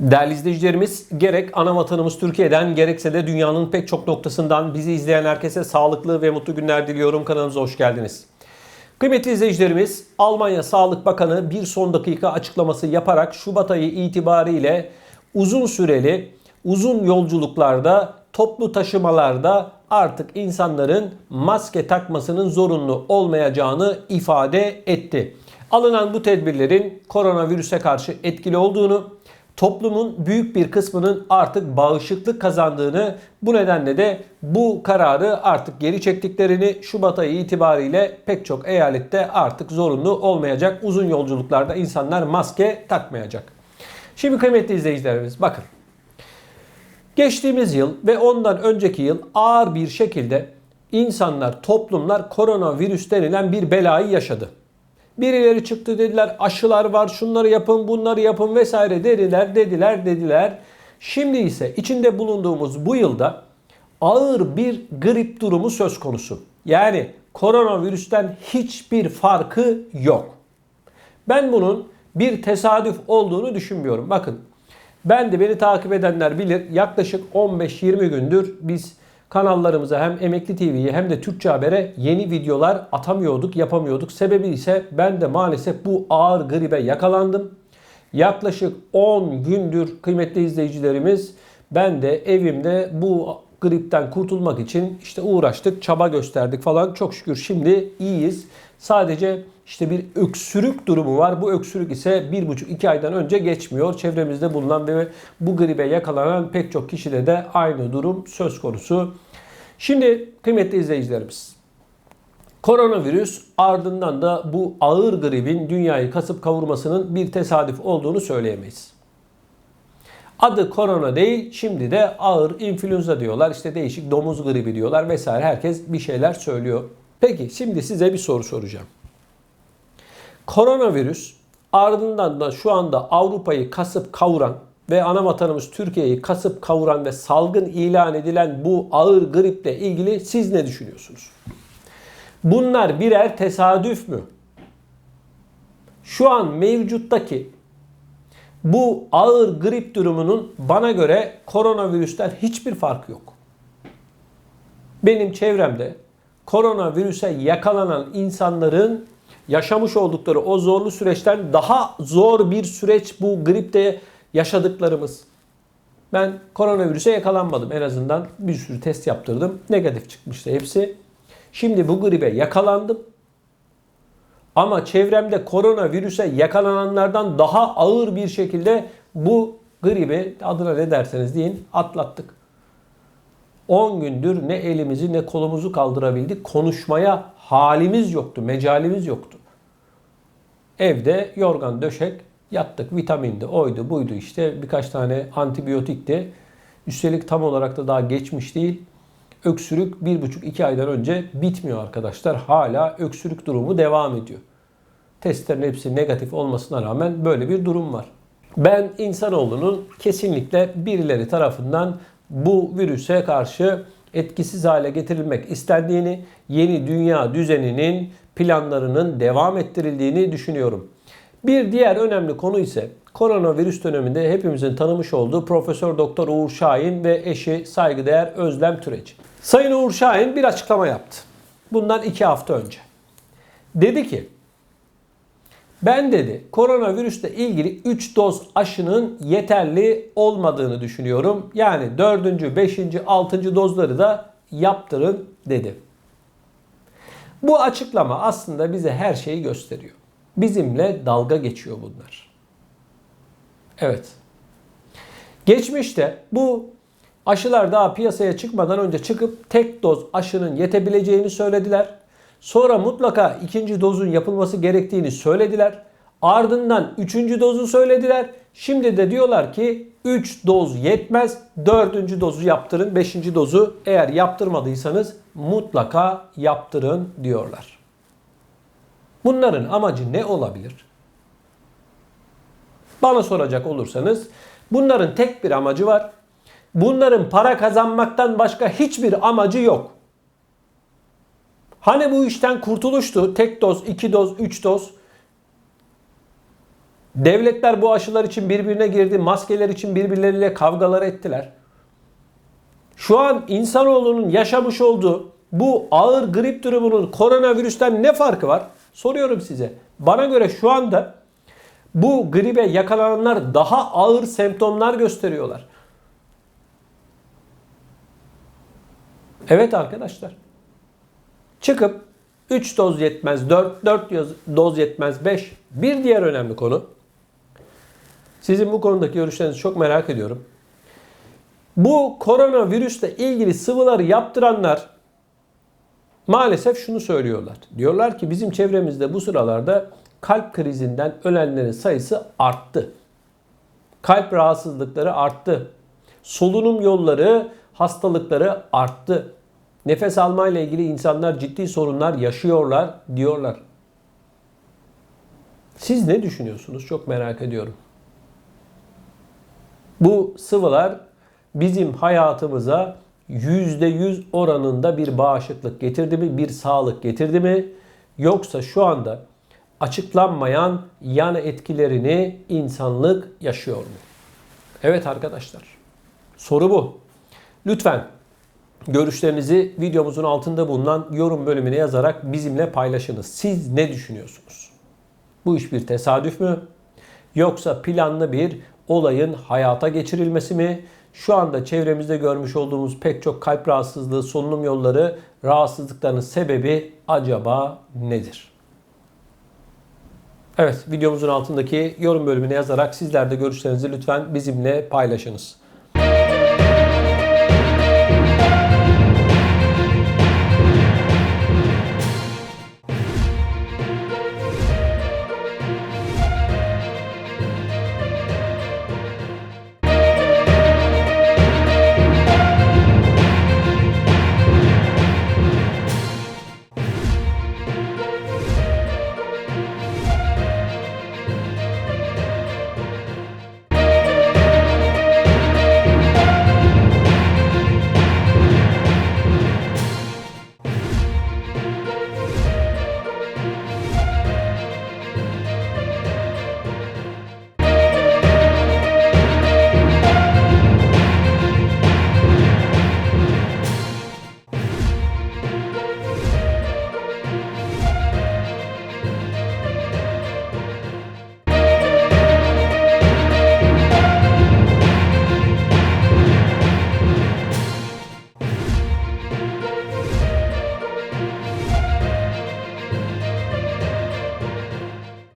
Değerli izleyicilerimiz, gerek ana vatanımız Türkiye'den gerekse de dünyanın pek çok noktasından bizi izleyen herkese sağlıklı ve mutlu günler diliyorum. Kanalımıza hoş geldiniz. Kıymetli izleyicilerimiz, Almanya Sağlık Bakanı bir son dakika açıklaması yaparak Şubat ayı itibariyle uzun süreli, uzun yolculuklarda, toplu taşımalarda artık insanların maske takmasının zorunlu olmayacağını ifade etti. Alınan bu tedbirlerin koronavirüse karşı etkili olduğunu, toplumun büyük bir kısmının artık bağışıklık kazandığını bu nedenle de bu kararı artık geri çektiklerini Şubat ayı itibariyle pek çok eyalette artık zorunlu olmayacak. Uzun yolculuklarda insanlar maske takmayacak. Şimdi kıymetli izleyicilerimiz bakın. Geçtiğimiz yıl ve ondan önceki yıl ağır bir şekilde insanlar, toplumlar koronavirüs denilen bir belayı yaşadı. Birileri çıktı dediler aşılar var şunları yapın bunları yapın vesaire dediler dediler dediler. Şimdi ise içinde bulunduğumuz bu yılda ağır bir grip durumu söz konusu. Yani koronavirüsten hiçbir farkı yok. Ben bunun bir tesadüf olduğunu düşünmüyorum. Bakın ben de beni takip edenler bilir yaklaşık 15-20 gündür biz kanallarımıza hem Emekli TV'ye hem de Türkçe Haber'e yeni videolar atamıyorduk, yapamıyorduk. Sebebi ise ben de maalesef bu ağır gribe yakalandım. Yaklaşık 10 gündür kıymetli izleyicilerimiz ben de evimde bu gripten kurtulmak için işte uğraştık, çaba gösterdik falan. Çok şükür şimdi iyiyiz. Sadece işte bir öksürük durumu var. Bu öksürük ise 1,5-2 aydan önce geçmiyor. Çevremizde bulunan ve bu gribe yakalanan pek çok kişide de aynı durum söz konusu. Şimdi kıymetli izleyicilerimiz. Koronavirüs ardından da bu ağır gripin dünyayı kasıp kavurmasının bir tesadüf olduğunu söyleyemeyiz. Adı korona değil, şimdi de ağır influenza diyorlar. İşte değişik domuz gribi diyorlar vesaire. Herkes bir şeyler söylüyor. Peki şimdi size bir soru soracağım. Koronavirüs ardından da şu anda Avrupa'yı kasıp kavuran ve ana vatanımız Türkiye'yi kasıp kavuran ve salgın ilan edilen bu ağır griple ilgili siz ne düşünüyorsunuz? Bunlar birer tesadüf mü? Şu an mevcuttaki bu ağır grip durumunun bana göre koronavirüsten hiçbir farkı yok. Benim çevremde koronavirüse yakalanan insanların yaşamış oldukları o zorlu süreçten daha zor bir süreç bu gripte yaşadıklarımız. Ben koronavirüse yakalanmadım en azından bir sürü test yaptırdım. Negatif çıkmıştı hepsi. Şimdi bu gribe yakalandım. Ama çevremde koronavirüse yakalananlardan daha ağır bir şekilde bu gribi adına ne derseniz deyin atlattık. 10 gündür ne elimizi ne kolumuzu kaldırabildik. Konuşmaya halimiz yoktu, mecalimiz yoktu. Evde yorgan döşek yattık. Vitamindi, oydu, buydu işte birkaç tane antibiyotikti. Üstelik tam olarak da daha geçmiş değil. Öksürük 1,5-2 aydan önce bitmiyor arkadaşlar. Hala öksürük durumu devam ediyor. Testlerin hepsi negatif olmasına rağmen böyle bir durum var. Ben insanoğlunun kesinlikle birileri tarafından bu virüse karşı etkisiz hale getirilmek istendiğini, yeni dünya düzeninin planlarının devam ettirildiğini düşünüyorum. Bir diğer önemli konu ise koronavirüs döneminde hepimizin tanımış olduğu Profesör Doktor Uğur Şahin ve eşi saygıdeğer Özlem Türeci. Sayın Uğur Şahin bir açıklama yaptı. Bundan iki hafta önce. Dedi ki ben dedi koronavirüsle ilgili 3 doz aşının yeterli olmadığını düşünüyorum. Yani 4. 5. 6. dozları da yaptırın dedi. Bu açıklama aslında bize her şeyi gösteriyor. Bizimle dalga geçiyor bunlar. Evet. Geçmişte bu aşılar daha piyasaya çıkmadan önce çıkıp tek doz aşının yetebileceğini söylediler. Sonra mutlaka ikinci dozun yapılması gerektiğini söylediler. Ardından üçüncü dozu söylediler. Şimdi de diyorlar ki 3 doz yetmez. Dördüncü dozu yaptırın. Beşinci dozu eğer yaptırmadıysanız mutlaka yaptırın diyorlar. Bunların amacı ne olabilir? Bana soracak olursanız bunların tek bir amacı var. Bunların para kazanmaktan başka hiçbir amacı yok. Hani bu işten kurtuluştu? Tek doz, iki doz, üç doz. Devletler bu aşılar için birbirine girdi. Maskeler için birbirleriyle kavgalar ettiler. Şu an insanoğlunun yaşamış olduğu bu ağır grip durumunun koronavirüsten ne farkı var? Soruyorum size. Bana göre şu anda bu gribe yakalananlar daha ağır semptomlar gösteriyorlar. Evet arkadaşlar. Çıkıp 3 doz yetmez, 4, 4 doz yetmez, 5. Bir diğer önemli konu. Sizin bu konudaki görüşlerinizi çok merak ediyorum. Bu koronavirüsle ilgili sıvıları yaptıranlar maalesef şunu söylüyorlar. Diyorlar ki bizim çevremizde bu sıralarda kalp krizinden ölenlerin sayısı arttı. Kalp rahatsızlıkları arttı. Solunum yolları hastalıkları arttı. Nefes alma ile ilgili insanlar ciddi sorunlar yaşıyorlar diyorlar. Siz ne düşünüyorsunuz? Çok merak ediyorum. Bu sıvılar bizim hayatımıza %100 oranında bir bağışıklık getirdi mi, bir sağlık getirdi mi? Yoksa şu anda açıklanmayan yan etkilerini insanlık yaşıyor mu? Evet arkadaşlar. Soru bu. Lütfen görüşlerinizi videomuzun altında bulunan yorum bölümüne yazarak bizimle paylaşınız. Siz ne düşünüyorsunuz? Bu iş bir tesadüf mü? Yoksa planlı bir olayın hayata geçirilmesi mi? Şu anda çevremizde görmüş olduğumuz pek çok kalp rahatsızlığı, solunum yolları rahatsızlıklarının sebebi acaba nedir? Evet, videomuzun altındaki yorum bölümüne yazarak sizler de görüşlerinizi lütfen bizimle paylaşınız.